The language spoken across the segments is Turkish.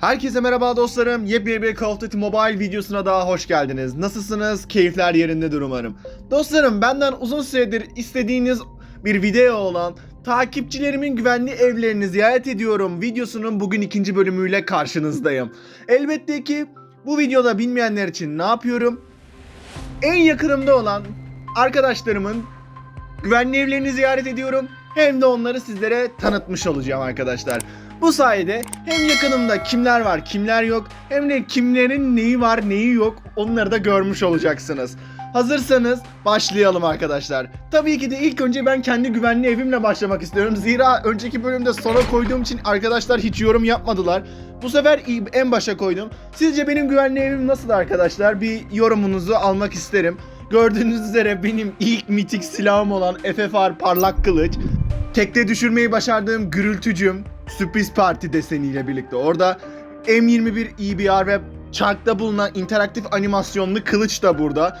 Herkese merhaba dostlarım. Yepyeni bir Call of Duty Mobile videosuna daha hoş geldiniz. Nasılsınız? Keyifler yerindedir umarım. Dostlarım benden uzun süredir istediğiniz bir video olan takipçilerimin güvenli evlerini ziyaret ediyorum videosunun bugün ikinci bölümüyle karşınızdayım. Elbette ki bu videoda bilmeyenler için ne yapıyorum? En yakınımda olan arkadaşlarımın güvenli evlerini ziyaret ediyorum. Hem de onları sizlere tanıtmış olacağım arkadaşlar. Bu sayede hem yakınımda kimler var kimler yok hem de kimlerin neyi var neyi yok onları da görmüş olacaksınız. Hazırsanız başlayalım arkadaşlar. Tabii ki de ilk önce ben kendi güvenli evimle başlamak istiyorum. Zira önceki bölümde sona koyduğum için arkadaşlar hiç yorum yapmadılar. Bu sefer en başa koydum. Sizce benim güvenli evim nasıl arkadaşlar? Bir yorumunuzu almak isterim. Gördüğünüz üzere benim ilk mitik silahım olan FFR parlak kılıç. Tekte düşürmeyi başardığım gürültücüm sürpriz parti deseniyle birlikte. Orada M21 EBR ve çarkta bulunan interaktif animasyonlu kılıç da burada.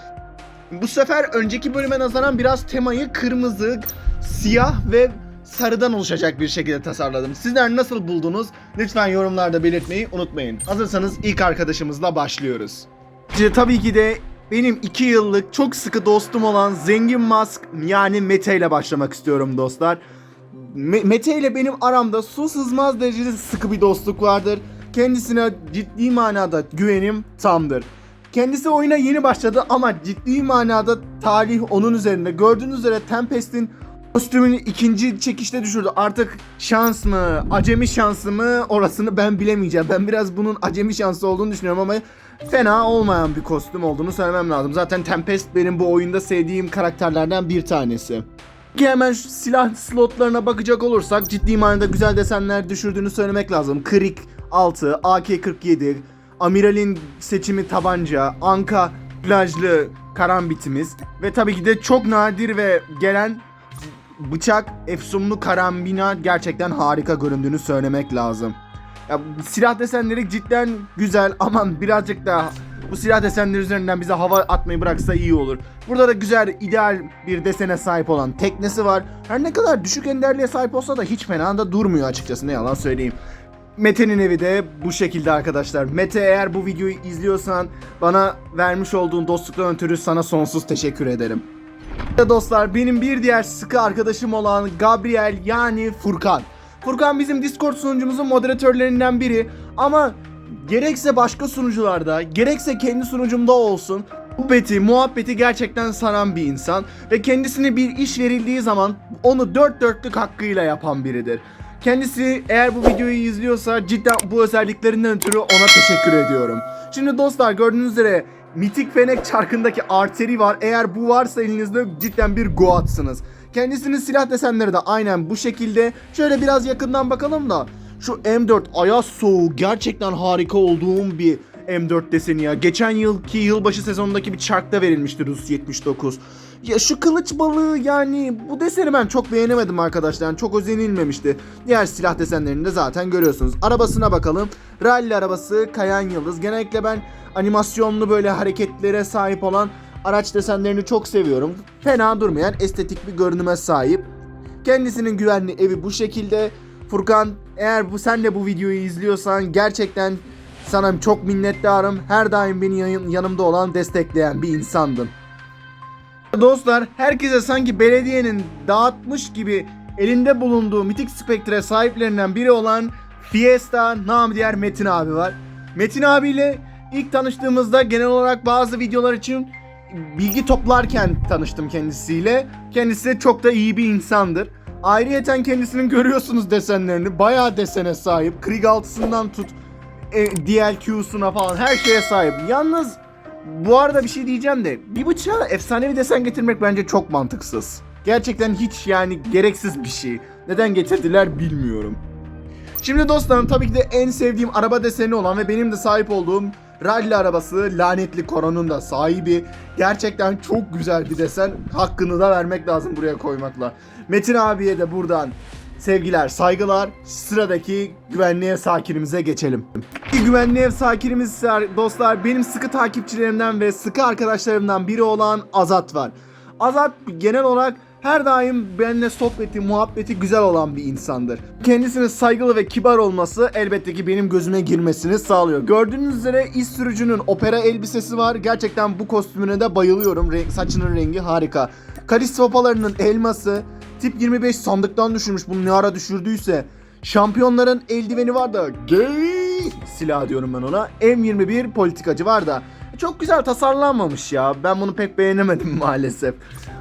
Bu sefer önceki bölüme nazaran biraz temayı kırmızı, siyah ve sarıdan oluşacak bir şekilde tasarladım. Sizler nasıl buldunuz? Lütfen yorumlarda belirtmeyi unutmayın. Hazırsanız ilk arkadaşımızla başlıyoruz. Şimdi tabii ki de benim 2 yıllık çok sıkı dostum olan Zengin Mask yani Mete ile başlamak istiyorum dostlar. Me- Mete ile benim aramda su sızmaz derecede sıkı bir dostluk vardır. Kendisine ciddi manada güvenim tamdır. Kendisi oyuna yeni başladı ama ciddi manada talih onun üzerinde. Gördüğünüz üzere Tempest'in kostümünü ikinci çekişte düşürdü. Artık şans mı, acemi şansı mı orasını ben bilemeyeceğim. Ben biraz bunun acemi şansı olduğunu düşünüyorum ama fena olmayan bir kostüm olduğunu söylemem lazım. Zaten Tempest benim bu oyunda sevdiğim karakterlerden bir tanesi. Ki hemen şu silah slotlarına bakacak olursak ciddi manada güzel desenler düşürdüğünü söylemek lazım. Krik 6, AK-47, Amiral'in seçimi tabanca, Anka plajlı karambitimiz ve tabii ki de çok nadir ve gelen bıçak efsunlu karambina gerçekten harika göründüğünü söylemek lazım. Ya silah desenleri cidden güzel ama birazcık daha bu silah desenleri üzerinden bize hava atmayı bıraksa iyi olur. Burada da güzel, ideal bir desene sahip olan teknesi var. Her ne kadar düşük enderliğe sahip olsa da hiç fena da durmuyor açıkçası ne yalan söyleyeyim. Mete'nin evi de bu şekilde arkadaşlar. Mete eğer bu videoyu izliyorsan bana vermiş olduğun dostluktan ötürü sana sonsuz teşekkür ederim. Dostlar benim bir diğer sıkı arkadaşım olan Gabriel yani Furkan. Furkan bizim Discord sunucumuzun moderatörlerinden biri ama gerekse başka sunucularda gerekse kendi sunucumda olsun muhabbeti, muhabbeti gerçekten saran bir insan ve kendisine bir iş verildiği zaman onu dört dörtlük hakkıyla yapan biridir. Kendisi eğer bu videoyu izliyorsa cidden bu özelliklerinden ötürü ona teşekkür ediyorum. Şimdi dostlar gördüğünüz üzere Mitik Fenek çarkındaki arteri var. Eğer bu varsa elinizde cidden bir goatsınız. Kendisinin silah desenleri de aynen bu şekilde. Şöyle biraz yakından bakalım da. Şu M4 Ayaz Soğuğu gerçekten harika olduğum bir M4 deseni ya. Geçen yılki yılbaşı sezonundaki bir çarkta verilmişti Rus 79. Ya şu kılıç balığı yani bu deseni ben çok beğenemedim arkadaşlar. Yani çok özenilmemişti. Diğer silah desenlerini de zaten görüyorsunuz. Arabasına bakalım. Rally arabası Kayan Yıldız. Genellikle ben animasyonlu böyle hareketlere sahip olan araç desenlerini çok seviyorum. Fena durmayan estetik bir görünüme sahip. Kendisinin güvenli evi bu şekilde. Furkan eğer bu sen de bu videoyu izliyorsan gerçekten sana çok minnettarım. Her daim beni yan- yanımda olan destekleyen bir insandın. Dostlar herkese sanki belediyenin dağıtmış gibi elinde bulunduğu mitik spektre sahiplerinden biri olan Fiesta nam diğer Metin abi var. Metin abiyle ilk tanıştığımızda genel olarak bazı videolar için bilgi toplarken tanıştım kendisiyle. Kendisi de çok da iyi bir insandır. Ayrıyeten kendisinin görüyorsunuz desenlerini. Bayağı desene sahip. Krieg 6'sından tut e, DLQ'suna falan her şeye sahip. Yalnız bu arada bir şey diyeceğim de bir bıçağa efsanevi desen getirmek bence çok mantıksız. Gerçekten hiç yani gereksiz bir şey. Neden getirdiler bilmiyorum. Şimdi dostlarım tabii ki de en sevdiğim araba deseni olan ve benim de sahip olduğum rally arabası lanetli koronun da sahibi. Gerçekten çok güzel bir desen. Hakkını da vermek lazım buraya koymakla. Metin abiye de buradan sevgiler, saygılar. Sıradaki güvenli ev sakinimize geçelim. Güvenli ev sakinimiz dostlar benim sıkı takipçilerimden ve sıkı arkadaşlarımdan biri olan Azat var. Azat genel olarak her daim benimle sohbeti, muhabbeti güzel olan bir insandır. Kendisinin saygılı ve kibar olması elbette ki benim gözüme girmesini sağlıyor. Gördüğünüz üzere iş sürücünün opera elbisesi var. Gerçekten bu kostümüne de bayılıyorum. Renk, saçının rengi harika. Kalis sopalarının elması. Tip 25 sandıktan düşürmüş. Bunu ne ara düşürdüyse. Şampiyonların eldiveni var da gay silah diyorum ben ona. M21 politikacı var da. Çok güzel tasarlanmamış ya. Ben bunu pek beğenemedim maalesef.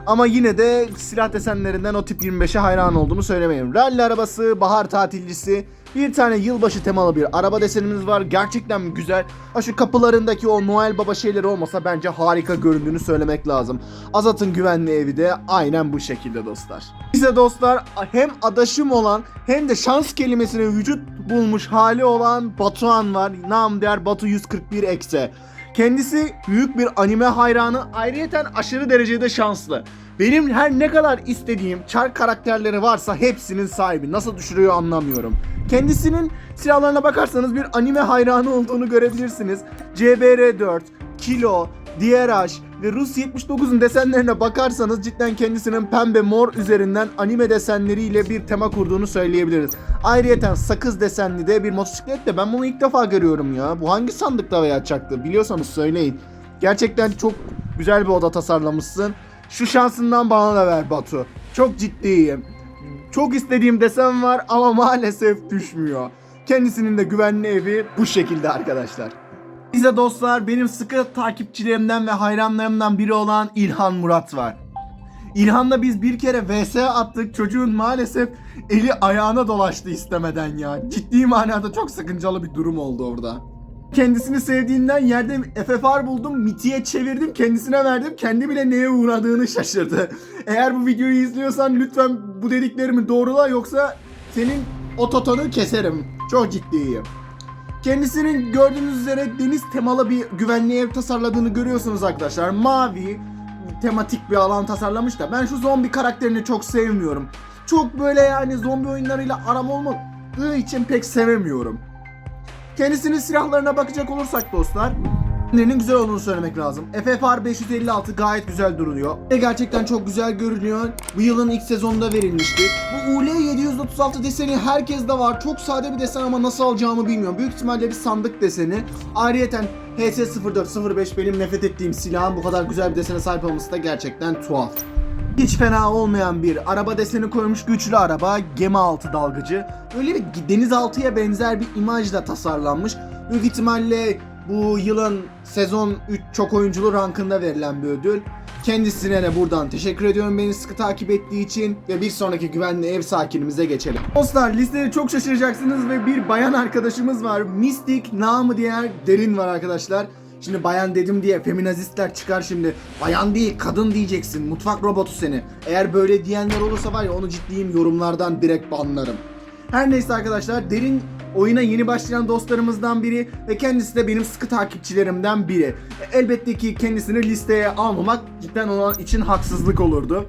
Ama yine de silah desenlerinden o tip 25'e hayran olduğumu söylemeyeyim. Rally arabası, bahar tatilcisi, bir tane yılbaşı temalı bir araba desenimiz var. Gerçekten güzel. Ha şu kapılarındaki o Noel Baba şeyleri olmasa bence harika göründüğünü söylemek lazım. Azat'ın güvenli evi de aynen bu şekilde dostlar. Bize dostlar hem adaşım olan hem de şans kelimesine vücut bulmuş hali olan Batuhan var. Nam der Batu 141 ekse. Kendisi büyük bir anime hayranı, ayrıyeten aşırı derecede şanslı. Benim her ne kadar istediğim çark karakterleri varsa hepsinin sahibi. Nasıl düşürüyor anlamıyorum. Kendisinin silahlarına bakarsanız bir anime hayranı olduğunu görebilirsiniz. CBR4, Kilo, DRH ve Rus 79'un desenlerine bakarsanız cidden kendisinin pembe mor üzerinden anime desenleriyle bir tema kurduğunu söyleyebiliriz. Ayrıyeten sakız desenli de bir motosiklet de ben bunu ilk defa görüyorum ya. Bu hangi sandıkta veya çaktı biliyorsanız söyleyin. Gerçekten çok güzel bir oda tasarlamışsın. Şu şansından bana da ver Batu. Çok ciddiyim. Çok istediğim desen var ama maalesef düşmüyor. Kendisinin de güvenli evi bu şekilde arkadaşlar. Bize dostlar benim sıkı takipçilerimden ve hayranlarımdan biri olan İlhan Murat var. İlhan'la biz bir kere VS attık. Çocuğun maalesef eli ayağına dolaştı istemeden ya. Ciddi manada çok sıkıncalı bir durum oldu orada. Kendisini sevdiğinden yerde FFR buldum. Miti'ye çevirdim. Kendisine verdim. Kendi bile neye uğradığını şaşırdı. Eğer bu videoyu izliyorsan lütfen bu dediklerimi doğrula yoksa senin o totonu keserim. Çok ciddiyim. Kendisinin gördüğünüz üzere deniz temalı bir güvenli ev tasarladığını görüyorsunuz arkadaşlar. Mavi tematik bir alan tasarlamış da ben şu zombi karakterini çok sevmiyorum. Çok böyle yani zombi oyunlarıyla aram olmadığı için pek sevemiyorum. Kendisinin silahlarına bakacak olursak dostlar Nerinin güzel olduğunu söylemek lazım. FFR 556 gayet güzel duruyor. Ve gerçekten çok güzel görünüyor. Bu yılın ilk sezonunda verilmişti. Bu UL 736 deseni herkeste var. Çok sade bir desen ama nasıl alacağımı bilmiyorum. Büyük ihtimalle bir sandık deseni. Ayrıyeten HS0405 benim nefret ettiğim silahın bu kadar güzel bir desene sahip olması da gerçekten tuhaf. Hiç fena olmayan bir araba deseni koymuş güçlü araba gemi altı dalgıcı. Böyle bir denizaltıya benzer bir imajla tasarlanmış. Büyük ihtimalle bu yılın sezon 3 çok oyunculu rankında verilen bir ödül. Kendisine de buradan teşekkür ediyorum beni sıkı takip ettiği için ve bir sonraki güvenli ev sakinimize geçelim. Dostlar listede çok şaşıracaksınız ve bir bayan arkadaşımız var. Mystic namı diğer derin var arkadaşlar. Şimdi bayan dedim diye feminazistler çıkar şimdi. Bayan değil kadın diyeceksin. Mutfak robotu seni. Eğer böyle diyenler olursa var ya onu ciddiyim yorumlardan direkt banlarım. Her neyse arkadaşlar derin oyuna yeni başlayan dostlarımızdan biri ve kendisi de benim sıkı takipçilerimden biri. Elbette ki kendisini listeye almamak cidden onun için haksızlık olurdu.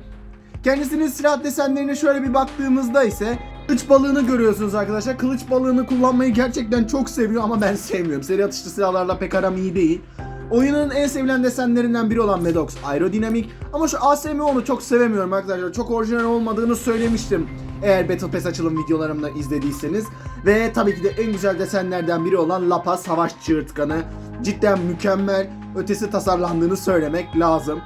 Kendisinin silah desenlerine şöyle bir baktığımızda ise kılıç balığını görüyorsunuz arkadaşlar. Kılıç balığını kullanmayı gerçekten çok seviyor ama ben sevmiyorum. Seri atışlı silahlarla pek aram iyi değil. Oyunun en sevilen desenlerinden biri olan Medox aerodinamik ama şu ASMO'nu çok sevemiyorum arkadaşlar. Çok orijinal olmadığını söylemiştim. Eğer Battle Pass açılım videolarımdan izlediyseniz. Ve tabii ki de en güzel desenlerden biri olan Lapa Savaş Çığırtkanı. Cidden mükemmel, ötesi tasarlandığını söylemek lazım.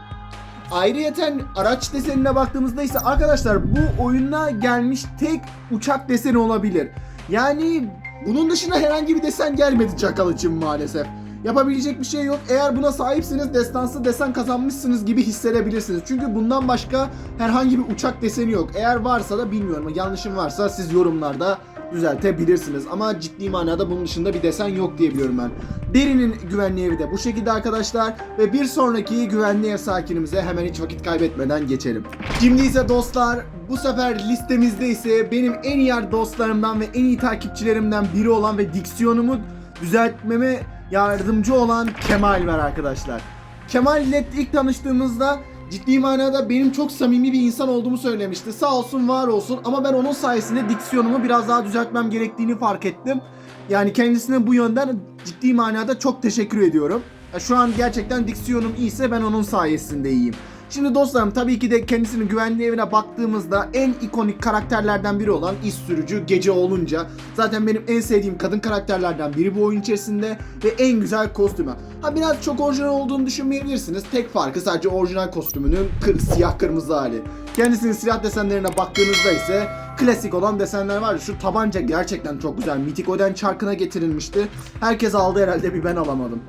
Ayrıyeten araç desenine baktığımızda ise arkadaşlar bu oyuna gelmiş tek uçak deseni olabilir. Yani bunun dışında herhangi bir desen gelmedi Çakal için maalesef. Yapabilecek bir şey yok. Eğer buna sahipsiniz destansı desen kazanmışsınız gibi hissedebilirsiniz. Çünkü bundan başka herhangi bir uçak deseni yok. Eğer varsa da bilmiyorum. Yanlışım varsa siz yorumlarda düzeltebilirsiniz. Ama ciddi manada bunun dışında bir desen yok diyebiliyorum ben. Derinin güvenli evi de bu şekilde arkadaşlar. Ve bir sonraki güvenli ev sakinimize hemen hiç vakit kaybetmeden geçelim. Şimdi ise dostlar bu sefer listemizde ise benim en iyi dostlarımdan ve en iyi takipçilerimden biri olan ve diksiyonumu düzeltmeme yardımcı olan Kemal var arkadaşlar. Kemal ile ilk tanıştığımızda ciddi manada benim çok samimi bir insan olduğumu söylemişti. Sağ olsun var olsun ama ben onun sayesinde diksiyonumu biraz daha düzeltmem gerektiğini fark ettim. Yani kendisine bu yönden ciddi manada çok teşekkür ediyorum. Şu an gerçekten diksiyonum iyiyse ben onun sayesinde iyiyim. Şimdi dostlarım tabii ki de kendisinin güvenli evine baktığımızda en ikonik karakterlerden biri olan iş sürücü gece olunca zaten benim en sevdiğim kadın karakterlerden biri bu oyun içerisinde ve en güzel kostümü. Ha biraz çok orijinal olduğunu düşünmeyebilirsiniz. Tek farkı sadece orijinal kostümünün kır, siyah kırmızı hali. Kendisinin silah desenlerine baktığınızda ise klasik olan desenler var. Şu tabanca gerçekten çok güzel. Mitik Oden çarkına getirilmişti. Herkes aldı herhalde bir ben alamadım.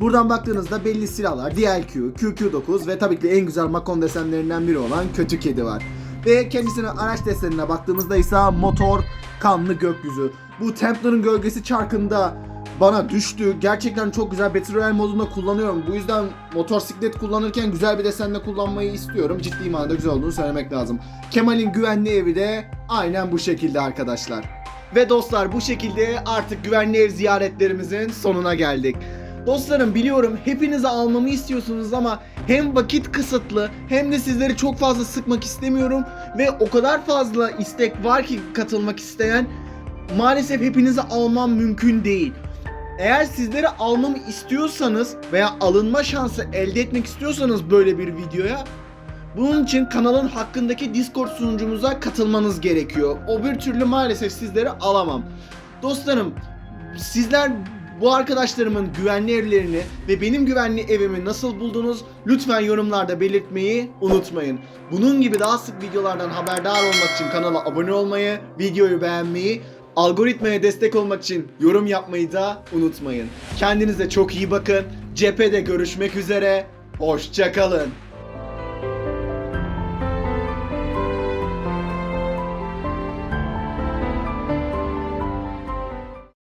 Buradan baktığınızda belli silahlar DLQ, QQ9 ve tabii ki en güzel Makon desenlerinden biri olan Kötü Kedi var. Ve kendisinin araç desenine baktığımızda ise motor, kanlı gökyüzü. Bu Templar'ın gölgesi çarkında bana düştü. Gerçekten çok güzel Battle Royale modunda kullanıyorum. Bu yüzden motosiklet kullanırken güzel bir desenle kullanmayı istiyorum. Ciddi manada güzel olduğunu söylemek lazım. Kemal'in güvenli evi de aynen bu şekilde arkadaşlar. Ve dostlar bu şekilde artık güvenli ev ziyaretlerimizin sonuna geldik. Dostlarım biliyorum hepinize almamı istiyorsunuz ama hem vakit kısıtlı hem de sizleri çok fazla sıkmak istemiyorum ve o kadar fazla istek var ki katılmak isteyen maalesef hepinizi almam mümkün değil. Eğer sizleri almamı istiyorsanız veya alınma şansı elde etmek istiyorsanız böyle bir videoya bunun için kanalın hakkındaki Discord sunucumuza katılmanız gerekiyor. O bir türlü maalesef sizleri alamam. Dostlarım sizler bu arkadaşlarımın güvenli evlerini ve benim güvenli evimi nasıl buldunuz? Lütfen yorumlarda belirtmeyi unutmayın. Bunun gibi daha sık videolardan haberdar olmak için kanala abone olmayı, videoyu beğenmeyi, algoritmaya destek olmak için yorum yapmayı da unutmayın. Kendinize çok iyi bakın. Cephede görüşmek üzere. Hoşçakalın.